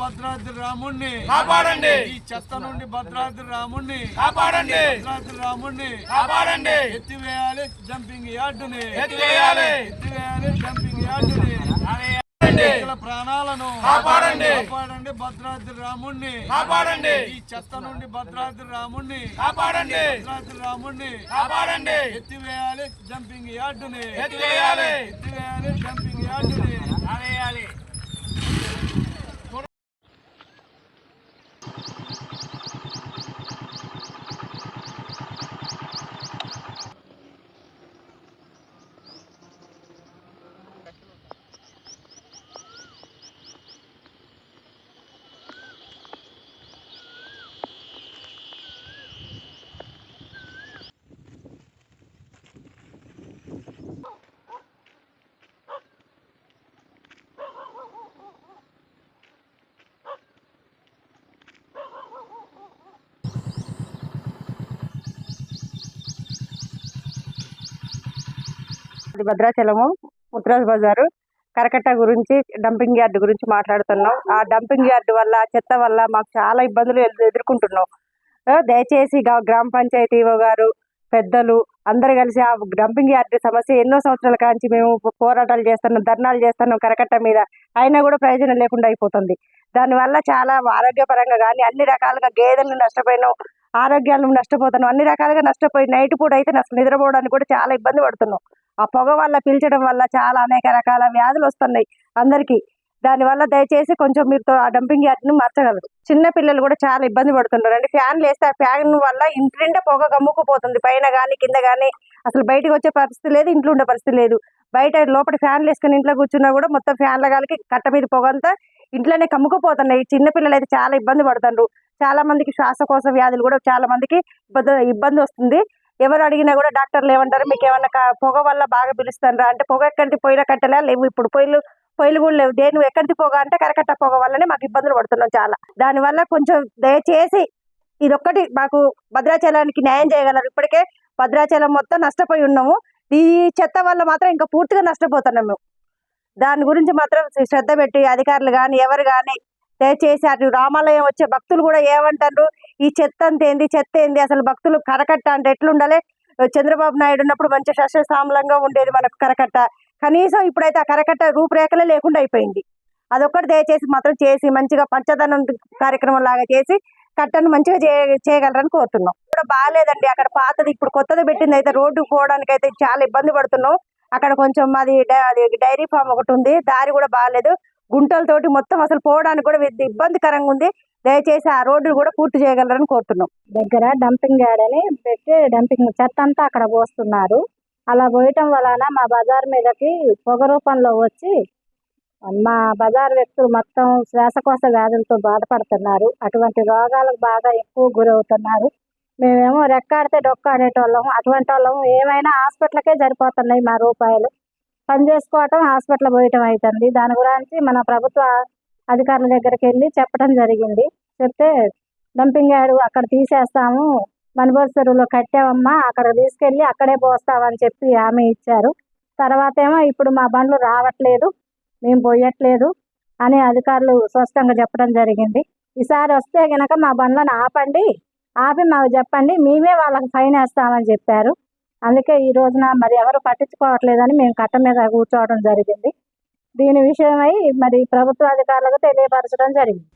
భద్రాద్రి రాముణ్ణి. కాపాడండి. ఈ చెత్త నుండి భద్రాద్రి రాముణ్ణి. కాపాడండి. భద్రాద్రి రాముణ్ణి. కాపాడండి. ఎత్తివేయాలి జంపింగ్ యార్డుని. ఎత్తివేయాలి. ఎత్తివేయాలి జంపింగ్ యార్డుని. ప్రాణాలను కాపాడండి. కాపాడండి భద్రాద్రి రాముణ్ణి. కాపాడండి. ఈ చెత్త నుండి భద్రాద్రి రాముణ్ణి. కాపాడండి. భద్రాద్రి రాముణ్ణి. కాపాడండి. ఎత్తివేయాలి జంపింగ్ యార్డుని. ఎత్తివేయాలి. ఎత్తివేయాలి జంపింగ్ యార్డుని. భద్రాచలము ముత్రాజ్ బజారు కరకట్ట గురించి డంపింగ్ యార్డ్ గురించి మాట్లాడుతున్నాం. ఆ డంపింగ్ యార్డ్ వల్ల చెత్త వల్ల మాకు చాలా ఇబ్బందులు ఎదుర్కొంటున్నాం. దయచేసి గ్రామ పంచాయతీ గారు పెద్దలు అందరు కలిసి ఆ డంపింగ్ యార్డ్ సమస్య ఎన్నో సంవత్సరాల కాంచి మేము పోరాటాలు చేస్తున్నాం ధర్నాలు చేస్తున్నాం కరకట్ట మీద. అయినా కూడా ప్రయోజనం లేకుండా అయిపోతుంది. దానివల్ల చాలా ఆరోగ్యపరంగా కానీ అన్ని రకాలుగా గేదెలను నష్టపోయినాం ఆరోగ్యాలు నష్టపోతున్నాం అన్ని రకాలుగా నష్టపోయి నైట్ పూట అయితే అసలు నిద్రపోవడానికి కూడా చాలా ఇబ్బంది పడుతున్నాం. ఆ పొగ వల్ల పీల్చడం వల్ల చాలా అనేక రకాల వ్యాధులు వస్తున్నాయి అందరికీ. దానివల్ల దయచేసి కొంచెం మీరు ఆ డంపింగ్ యార్డ్ని మార్చగలరు. చిన్న పిల్లలు కూడా చాలా ఇబ్బంది పడుతున్నారు. అంటే ఫ్యాన్లు వేస్తే ఆ ఫ్యాన్ వల్ల ఇంటి పొగ గమ్ముకుపోతుంది. పైన కానీ కింద కానీ అసలు బయటకు వచ్చే పరిస్థితి లేదు ఇంట్లో ఉండే పరిస్థితి లేదు. బయట లోపల ఫ్యాన్లు వేసుకుని ఇంట్లో కూర్చున్నా కూడా మొత్తం ఫ్యాన్ల గాలికి కట్ట మీద పొగ అంతా ఇంట్లోనే కమ్ముకుపోతున్నాయి. చిన్న పిల్లలు అయితే చాలా ఇబ్బంది పడుతున్నారు. చాలా మందికి శ్వాసకోశ వ్యాధులు కూడా చాలా మందికి ఇబ్బంది ఇబ్బంది వస్తుంది. ఎవరు అడిగినా కూడా డాక్టర్లు ఏమంటారు మీకు ఏమన్నా పొగ వల్ల బాగా పిలుస్తారా అంటే పొగ ఎక్కడికి పొయ్యిల కట్టలే లేవు. ఇప్పుడు పొయ్యిలు పొయ్యిలు కూడా లేవు. దేని ఎక్కడికి పొగ అంటే కరకట్ట పొగ వల్లనే మాకు ఇబ్బందులు పడుతున్నాం చాలా. దానివల్ల కొంచెం దయచేసి ఇదొక్కటి మాకు భద్రాచలానికి న్యాయం చేయగలరు. ఇప్పటికే భద్రాచలం మొత్తం నష్టపోయి ఉన్నాము. ఈ చెత్త వల్ల మాత్రం ఇంకా పూర్తిగా నష్టపోతున్నాం మేము. దాని గురించి మాత్రం శ్రద్ధ పెట్టి అధికారులు కానీ ఎవరు కానీ దయచేసి అటు రామాలయం వచ్చే భక్తులు కూడా ఏమంటారు? ఈ చెత్త ఏంది? చెత్త ఏంది? అసలు భక్తులు కరకట్ట అంటే ఎట్లుండాలి? చంద్రబాబు నాయుడు ఉన్నప్పుడు మంచి సస్యశ్యామలంగా ఉండేది మనకు కరకట్ట. కనీసం ఇప్పుడైతే ఆ కరకట్ట రూపురేఖలే లేకుండా అయిపోయింది. అదొక్కటి దయచేసి మాత్రం చేసి మంచిగా పంచదనం కార్యక్రమం లాగా చేసి కట్టను మంచిగా చే చేయగలరని కోరుతున్నాం. ఇప్పుడు బాగాలేదండి. అక్కడ పాతది ఇప్పుడు కొత్తది పెట్టింది అయితే రోడ్డు పోవడానికి అయితే చాలా ఇబ్బంది పడుతున్నాం. అక్కడ కొంచెం మాది డై- అది డైరీ ఫామ్ ఒకటి ఉంది. దారి కూడా బాగాలేదు. గుంటలతోటి మొత్తం అసలు పోవడానికి కూడా ఇబ్బందికరంగా ఉంది. దయచేసి ఆ రోడ్డు కూడా పూర్తి చేయగలరని కోరుతున్నాం. దగ్గర డంపింగ్ యార్డ్ అని పెట్టి డంపింగ్ చెత్త అంతా అక్కడ పోస్తున్నారు. అలా పోయటం వలన మా బజార్ మీదకి పొగ రూపంలో వచ్చి మా బజార్ వ్యక్తులు మొత్తం శ్వాసకోశ వ్యాధులతో బాధపడుతున్నారు. అటువంటి రోగాలకు బాగా ఎక్కువ గురవుతున్నారు. మేమేమో రెక్కాడితే డొక్కాడేటోళ్ళం అటువంటి వాళ్ళం ఏమైనా హాస్పిటల్కే సరిపోతున్నాయి మా రూపాయలు. పని చేసుకోవటం హాస్పిటల్ పోయటం అవుతుంది దాని గురించి మన ప్రభుత్వ అధికారుల దగ్గరికి వెళ్ళి చెప్పడం జరిగింది. చెప్తే డంపింగ్ యార్డ్ అక్కడ తీసేస్తాము మణిపూర్ చెరువులో కట్టామమ్మా అక్కడ తీసుకెళ్ళి అక్కడే పోస్తామని చెప్పి హామీ ఇచ్చారు. తర్వాత ఏమో ఇప్పుడు మా బండ్లు రావట్లేదు మేము పోయట్లేదు అని అధికారులు స్పష్టంగా చెప్పడం జరిగింది. ఈసారి వస్తే గనక మా బండ్లను ఆపండి ఆపి మాకు చెప్పండి మేమే వాళ్ళకి ఫైన్ వేస్తామని చెప్పారు. అందుకే ఈ రోజున మరి ఎవరు పట్టించుకోవట్లేదని మేము కట్ట మీద కూర్చోవడం జరిగింది. దీని విషయమై మరి ప్రభుత్వ అధికారులకు తెలియపరచడం జరిగింది.